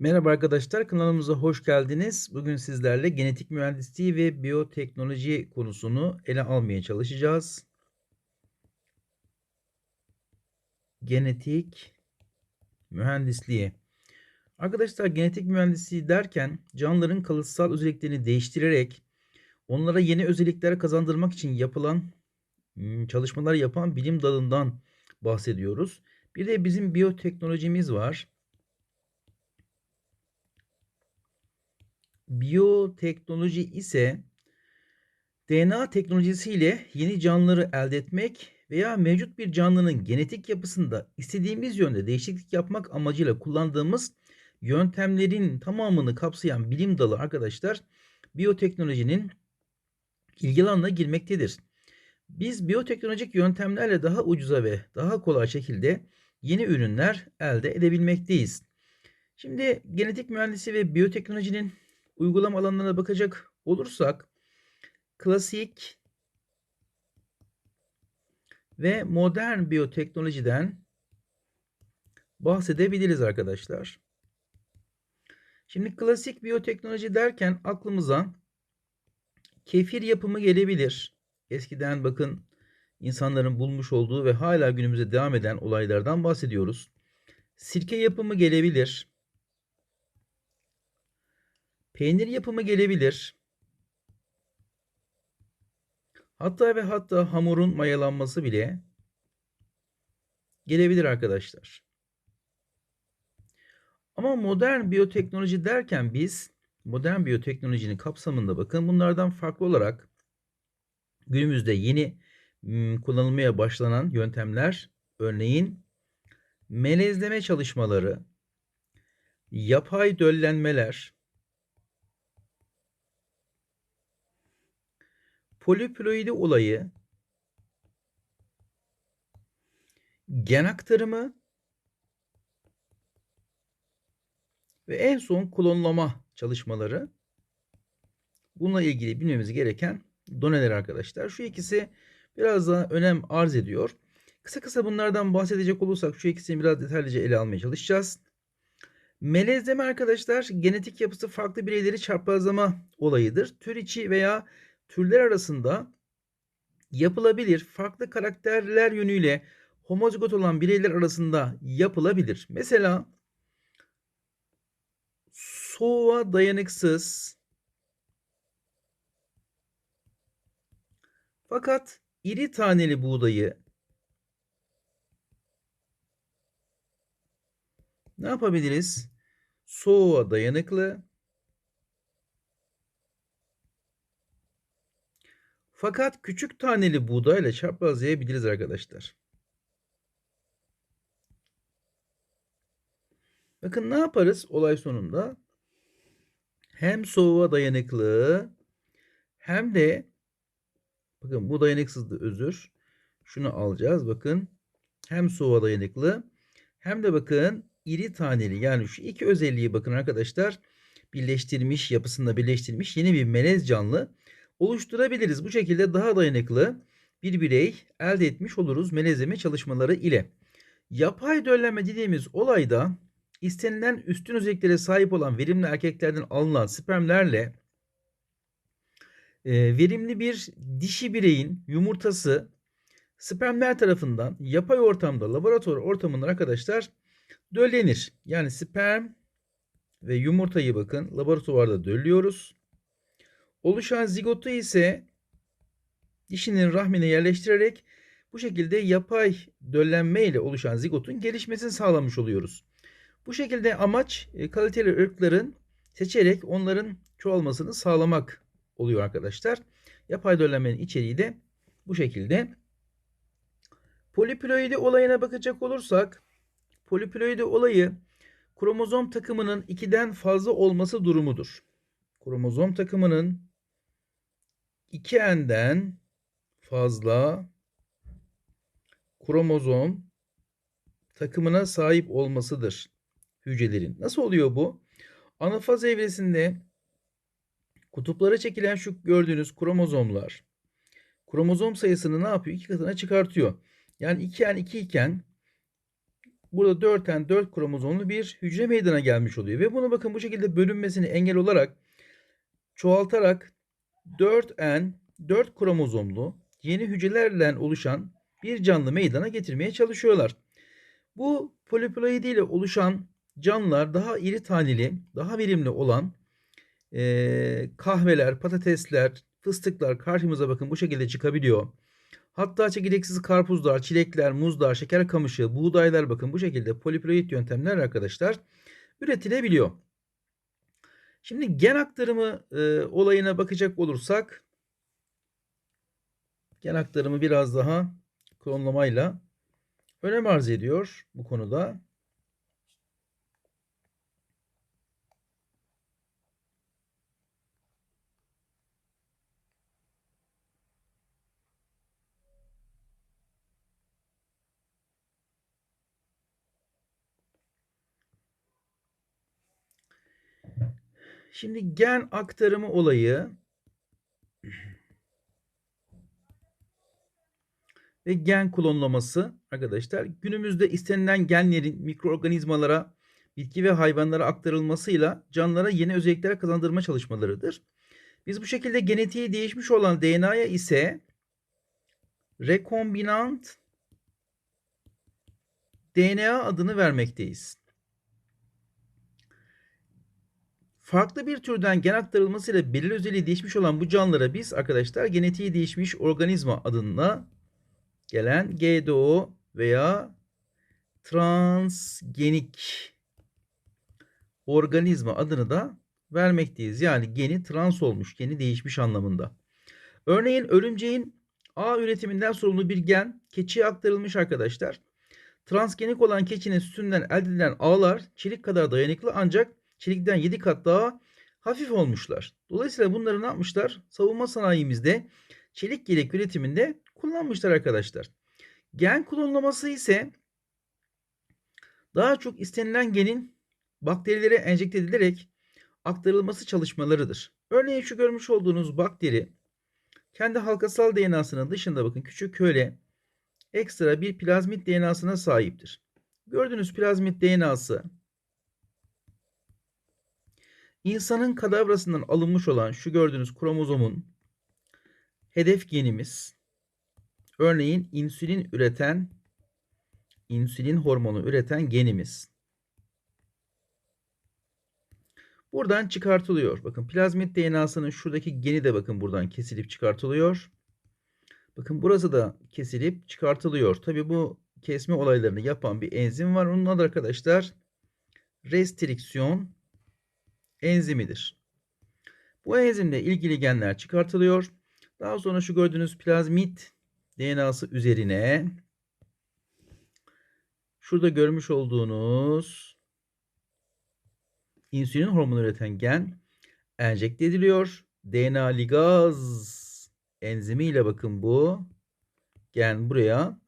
Merhaba arkadaşlar, kanalımıza hoş geldiniz. Bugün sizlerle genetik mühendisliği ve biyoteknoloji konusunu ele almaya çalışacağız. Genetik mühendisliği. Arkadaşlar genetik mühendisliği derken canlıların kalıtsal özelliklerini değiştirerek onlara yeni özellikler kazandırmak için yapılan ım, çalışmalar yapan bilim dalından bahsediyoruz. Bir de bizim biyoteknolojimiz var. Biyoteknoloji ise DNA teknolojisiyle yeni canlıları elde etmek veya mevcut bir canlının genetik yapısında istediğimiz yönde değişiklik yapmak amacıyla kullandığımız yöntemlerin tamamını kapsayan bilim dalı arkadaşlar biyoteknolojinin ilgi alanına girmektedir. Biz biyoteknolojik yöntemlerle daha ucuza ve daha kolay şekilde yeni ürünler elde edebilmekteyiz. Şimdi genetik mühendisi ve biyoteknolojinin uygulama alanlarına bakacak olursak klasik ve modern biyoteknolojiden bahsedebiliriz arkadaşlar. Şimdi klasik biyoteknoloji derken aklımıza kefir yapımı gelebilir. Eskiden bakın insanların bulmuş olduğu ve hala günümüzde devam eden olaylardan bahsediyoruz. Sirke yapımı gelebilir. Peynir yapımı gelebilir. Hatta ve hatta hamurun mayalanması bile gelebilir arkadaşlar. Ama modern biyoteknoloji derken biz modern biyoteknolojinin kapsamında bakın bunlardan farklı olarak günümüzde yeni kullanılmaya başlanan yöntemler örneğin melezleme çalışmaları, yapay döllenmeler, poliploidi olayı gen aktarımı ve en son klonlama çalışmaları bununla ilgili bilmemiz gereken doneler arkadaşlar. Şu ikisi biraz daha önem arz ediyor. Kısa kısa bunlardan bahsedecek olursak şu ikisini biraz detaylıca ele almaya çalışacağız. Melezleme arkadaşlar genetik yapısı farklı bireyleri çarpazlama olayıdır. Tür içi veya türler arasında yapılabilir. Farklı karakterler yönüyle homozigot olan bireyler arasında yapılabilir. Mesela soğuğa dayanıksız fakat iri taneli buğdayı ne yapabiliriz? Soğuğa dayanıklı Fakat küçük taneli buğdayla çaprazlayabiliriz arkadaşlar. Bakın ne yaparız olay sonunda? Hem soğuğa dayanıklı hem de bakın bu dayanıksızdı özür. Şunu alacağız bakın. Hem soğuğa dayanıklı hem de bakın iri taneli yani şu iki özelliği bakın arkadaşlar birleştirmiş yapısında birleştirmiş yeni bir melez canlı oluşturabiliriz. Bu şekilde daha dayanıklı bir birey elde etmiş oluruz melezleme çalışmaları ile. Yapay döllenme dediğimiz olayda istenilen üstün özelliklere sahip olan verimli erkeklerden alınan spermlerle e, verimli bir dişi bireyin yumurtası spermler tarafından yapay ortamda laboratuvar ortamında arkadaşlar döllenir. Yani sperm ve yumurtayı bakın laboratuvarda döllüyoruz. Oluşan zigotu ise dişinin rahmine yerleştirerek bu şekilde yapay döllenme ile oluşan zigotun gelişmesini sağlamış oluyoruz. Bu şekilde amaç e, kaliteli ırkların seçerek onların çoğalmasını sağlamak oluyor arkadaşlar. Yapay döllenmenin içeriği de bu şekilde. Poliploidi olayına bakacak olursak poliploidi olayı kromozom takımının ikiden fazla olması durumudur. Kromozom takımının 2n'den fazla kromozom takımına sahip olmasıdır hücrelerin. Nasıl oluyor bu? Anafaz evresinde kutuplara çekilen şu gördüğünüz kromozomlar kromozom sayısını ne yapıyor? İki katına çıkartıyor. Yani 2n 2 iken burada 4 tane 4 kromozomlu bir hücre meydana gelmiş oluyor. Ve bunu bakın bu şekilde bölünmesini engel olarak çoğaltarak 4N 4 kromozomlu yeni hücrelerle oluşan bir canlı meydana getirmeye çalışıyorlar. Bu poliploidi ile oluşan canlılar daha iri taneli, daha verimli olan e, kahveler, patatesler, fıstıklar karşımıza bakın bu şekilde çıkabiliyor. Hatta çekirdeksiz karpuzlar, çilekler, muzlar, şeker kamışı, buğdaylar bakın bu şekilde poliploid yöntemler arkadaşlar üretilebiliyor. Şimdi gen aktarımı e, olayına bakacak olursak gen aktarımı biraz daha klonlamayla önem arz ediyor bu konuda. Şimdi gen aktarımı olayı ve gen klonlaması arkadaşlar günümüzde istenilen genlerin mikroorganizmalara, bitki ve hayvanlara aktarılmasıyla canlılara yeni özellikler kazandırma çalışmalarıdır. Biz bu şekilde genetiği değişmiş olan DNA'ya ise rekombinant DNA adını vermekteyiz. Farklı bir türden gen aktarılmasıyla belirli özelliği değişmiş olan bu canlılara biz arkadaşlar genetiği değişmiş organizma adına gelen GDO veya transgenik organizma adını da vermekteyiz. Yani geni trans olmuş, geni değişmiş anlamında. Örneğin örümceğin A üretiminden sorumlu bir gen keçiye aktarılmış arkadaşlar. Transgenik olan keçinin sütünden elde edilen ağlar çelik kadar dayanıklı ancak çelikten 7 kat daha hafif olmuşlar. Dolayısıyla bunları ne yapmışlar? Savunma sanayimizde çelik yelek üretiminde kullanmışlar arkadaşlar. Gen klonlaması ise daha çok istenilen genin bakterilere enjekte edilerek aktarılması çalışmalarıdır. Örneğin şu görmüş olduğunuz bakteri kendi halkasal DNA'sının dışında bakın küçük köle ekstra bir plazmit DNA'sına sahiptir. Gördüğünüz plazmit DNA'sı insanın kadavrasından alınmış olan şu gördüğünüz kromozomun hedef genimiz örneğin insülin üreten insülin hormonu üreten genimiz. Buradan çıkartılıyor. Bakın plazmit DNA'sının şuradaki geni de bakın buradan kesilip çıkartılıyor. Bakın burası da kesilip çıkartılıyor. Tabi bu kesme olaylarını yapan bir enzim var. Onun adı arkadaşlar restriksiyon enzimidir. Bu enzimle ilgili genler çıkartılıyor. Daha sonra şu gördüğünüz plazmit DNA'sı üzerine şurada görmüş olduğunuz insülin hormonu üreten gen enjekte ediliyor. DNA ligaz enzimiyle bakın bu gen buraya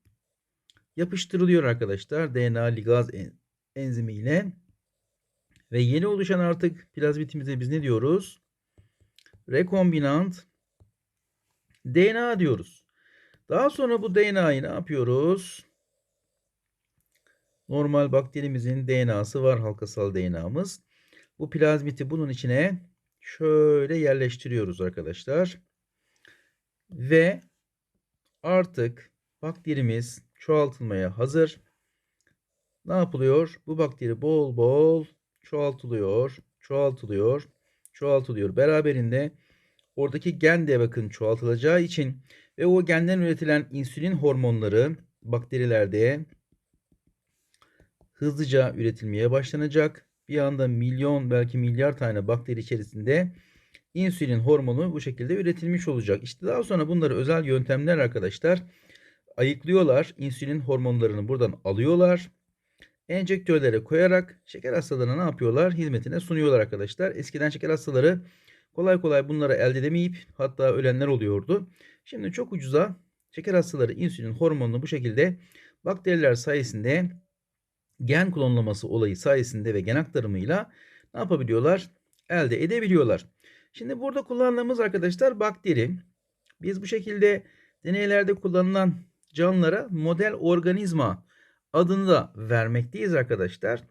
yapıştırılıyor arkadaşlar. DNA ligaz enzimiyle ve yeni oluşan artık plazmitimize biz ne diyoruz? Rekombinant DNA diyoruz. Daha sonra bu DNA'yı ne yapıyoruz? Normal bakterimizin DNA'sı var halkasal DNA'mız. Bu plazmiti bunun içine şöyle yerleştiriyoruz arkadaşlar. Ve artık bakterimiz çoğaltılmaya hazır. Ne yapılıyor? Bu bakteri bol bol çoğaltılıyor, çoğaltılıyor, çoğaltılıyor. Beraberinde oradaki gen de bakın çoğaltılacağı için ve o genden üretilen insülin hormonları bakterilerde hızlıca üretilmeye başlanacak. Bir anda milyon belki milyar tane bakteri içerisinde insülin hormonu bu şekilde üretilmiş olacak. İşte daha sonra bunları özel yöntemler arkadaşlar ayıklıyorlar. İnsülin hormonlarını buradan alıyorlar enjektörlere koyarak şeker hastalarına ne yapıyorlar? Hizmetine sunuyorlar arkadaşlar. Eskiden şeker hastaları kolay kolay bunları elde edemeyip hatta ölenler oluyordu. Şimdi çok ucuza şeker hastaları insülin hormonunu bu şekilde bakteriler sayesinde gen klonlaması olayı sayesinde ve gen aktarımıyla ne yapabiliyorlar? Elde edebiliyorlar. Şimdi burada kullandığımız arkadaşlar bakteri. Biz bu şekilde deneylerde kullanılan canlılara model organizma adını da vermekteyiz arkadaşlar.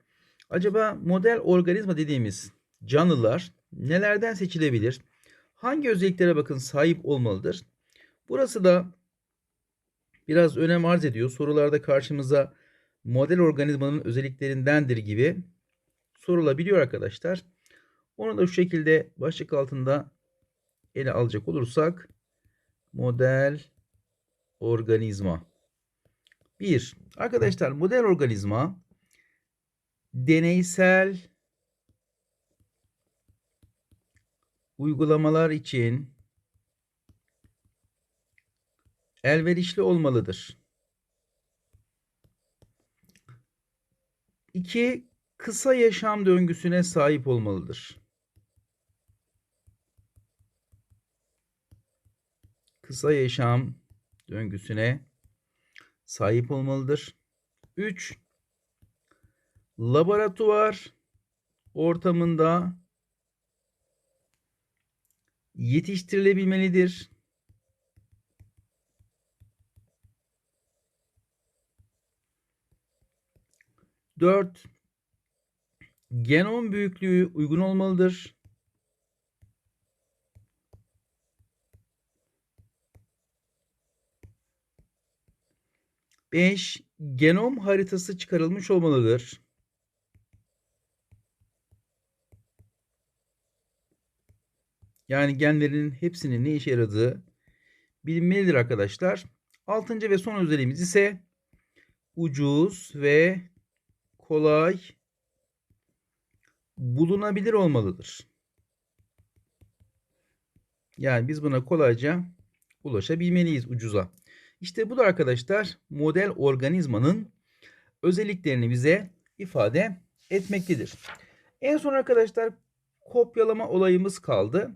Acaba model organizma dediğimiz canlılar nelerden seçilebilir? Hangi özelliklere bakın sahip olmalıdır? Burası da biraz önem arz ediyor. Sorularda karşımıza model organizmanın özelliklerindendir gibi sorulabiliyor arkadaşlar. Onu da şu şekilde başlık altında ele alacak olursak model organizma. 1. Arkadaşlar model organizma deneysel uygulamalar için elverişli olmalıdır. 2. Kısa yaşam döngüsüne sahip olmalıdır. Kısa yaşam döngüsüne sahip olmalıdır. 3. Laboratuvar ortamında yetiştirilebilmelidir. Dört, genom büyüklüğü uygun olmalıdır. Beş, genom haritası çıkarılmış olmalıdır. Yani genlerin hepsinin ne işe yaradığı bilinmelidir arkadaşlar. Altıncı ve son özelliğimiz ise ucuz ve kolay bulunabilir olmalıdır. Yani biz buna kolayca ulaşabilmeliyiz ucuza. İşte bu da arkadaşlar model organizmanın özelliklerini bize ifade etmektedir. En son arkadaşlar kopyalama olayımız kaldı.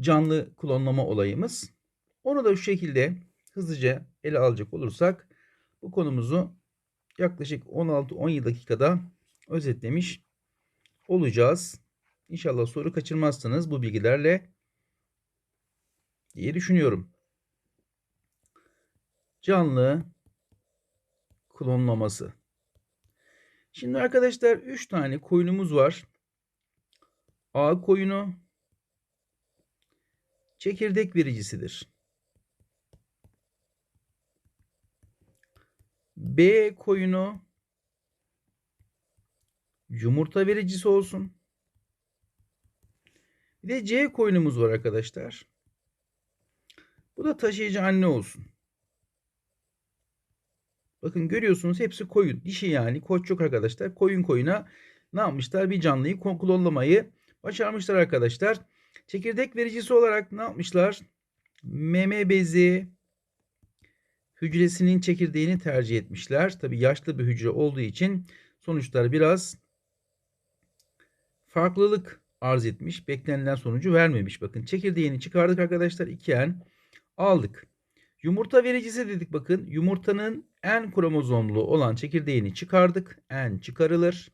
Canlı klonlama olayımız. Onu da şu şekilde hızlıca ele alacak olursak bu konumuzu yaklaşık 16-17 dakikada özetlemiş olacağız. İnşallah soru kaçırmazsınız bu bilgilerle diye düşünüyorum. Canlı klonlaması. Şimdi arkadaşlar 3 tane koyunumuz var. A koyunu çekirdek vericisidir. B koyunu yumurta vericisi olsun. Bir de C koyunumuz var arkadaşlar. Bu da taşıyıcı anne olsun. Bakın görüyorsunuz hepsi koyun. Dişi yani koç yok arkadaşlar. Koyun koyuna ne yapmışlar? Bir canlıyı klonlamayı başarmışlar arkadaşlar. Çekirdek vericisi olarak ne yapmışlar? Meme bezi hücresinin çekirdeğini tercih etmişler. Tabi yaşlı bir hücre olduğu için sonuçlar biraz farklılık arz etmiş. Beklenilen sonucu vermemiş. Bakın çekirdeğini çıkardık arkadaşlar. 2N aldık. Yumurta vericisi dedik bakın. Yumurtanın en kromozomlu olan çekirdeğini çıkardık. N çıkarılır.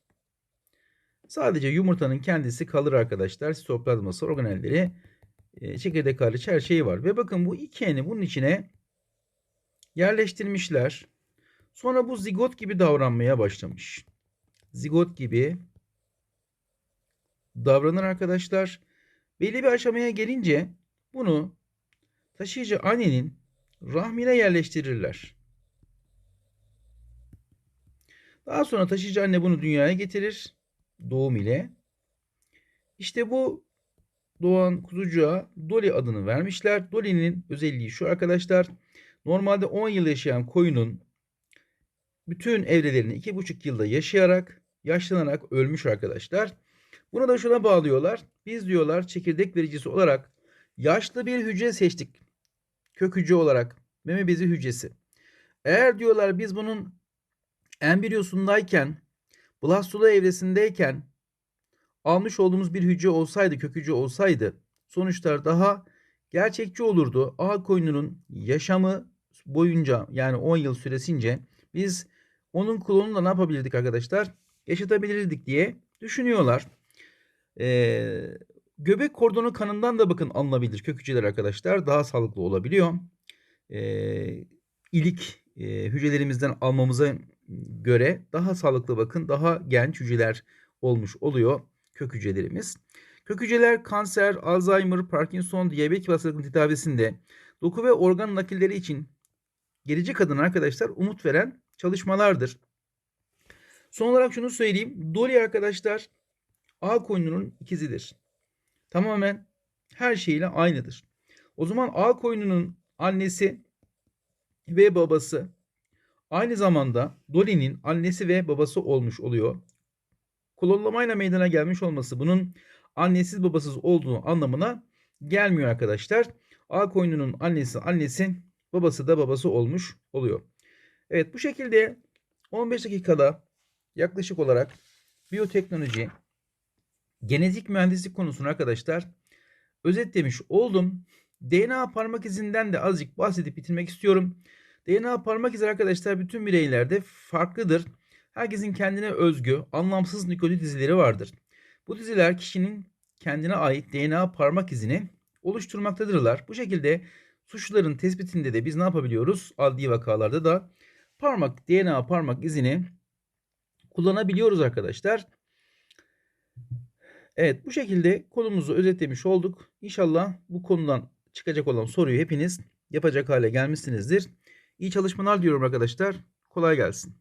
Sadece yumurtanın kendisi kalır arkadaşlar. Sitoplazması, organelleri, e, çekirdek hariç her şeyi var. Ve bakın bu iki eni bunun içine yerleştirmişler. Sonra bu zigot gibi davranmaya başlamış. Zigot gibi davranır arkadaşlar. Belli bir aşamaya gelince bunu taşıyıcı annenin rahmine yerleştirirler. Daha sonra taşıyıcı anne bunu dünyaya getirir doğum ile. İşte bu doğan kuzucuğa Dolly adını vermişler. Dolly'nin özelliği şu arkadaşlar. Normalde 10 yıl yaşayan koyunun bütün evrelerini 2,5 yılda yaşayarak, yaşlanarak ölmüş arkadaşlar. Bunu da şuna bağlıyorlar. Biz diyorlar çekirdek vericisi olarak yaşlı bir hücre seçtik. Kök hücre olarak meme bezi hücresi. Eğer diyorlar biz bunun embriyosundayken blastula evresindeyken almış olduğumuz bir hücre olsaydı, kök hücre olsaydı sonuçlar daha gerçekçi olurdu. A koyununun yaşamı boyunca yani 10 yıl süresince biz onun klonunu da ne yapabilirdik arkadaşlar? Yaşatabilirdik diye düşünüyorlar. Ee, göbek kordonu kanından da bakın alınabilir kök hücreler arkadaşlar. Daha sağlıklı olabiliyor. Ee, ilik e, hücrelerimizden almamıza göre daha sağlıklı bakın daha genç hücreler olmuş oluyor kök hücrelerimiz. Kök hücreler kanser, Alzheimer, Parkinson, diyabet gibi hastalıkların tedavisinde doku ve organ nakilleri için gelecek adına arkadaşlar umut veren çalışmalardır. Son olarak şunu söyleyeyim. Dolly arkadaşlar A koyununun ikizidir. Tamamen her şeyle aynıdır. O zaman A koyununun annesi ve babası aynı zamanda Dolly'nin annesi ve babası olmuş oluyor. Klonlamayla meydana gelmiş olması bunun annesiz babasız olduğu anlamına gelmiyor arkadaşlar. A koyununun annesi annesi, babası da babası olmuş oluyor. Evet bu şekilde 15 dakikada yaklaşık olarak biyoteknoloji, genetik mühendislik konusunu arkadaşlar özetlemiş oldum. DNA parmak izinden de azıcık bahsedip bitirmek istiyorum. DNA parmak izi arkadaşlar bütün bireylerde farklıdır. Herkesin kendine özgü, anlamsız nükleotit dizileri vardır. Bu diziler kişinin kendine ait DNA parmak izini oluşturmaktadırlar. Bu şekilde suçluların tespitinde de biz ne yapabiliyoruz? Adli vakalarda da parmak DNA parmak izini kullanabiliyoruz arkadaşlar. Evet bu şekilde konumuzu özetlemiş olduk. İnşallah bu konudan çıkacak olan soruyu hepiniz yapacak hale gelmişsinizdir. İyi çalışmalar diyorum arkadaşlar. Kolay gelsin.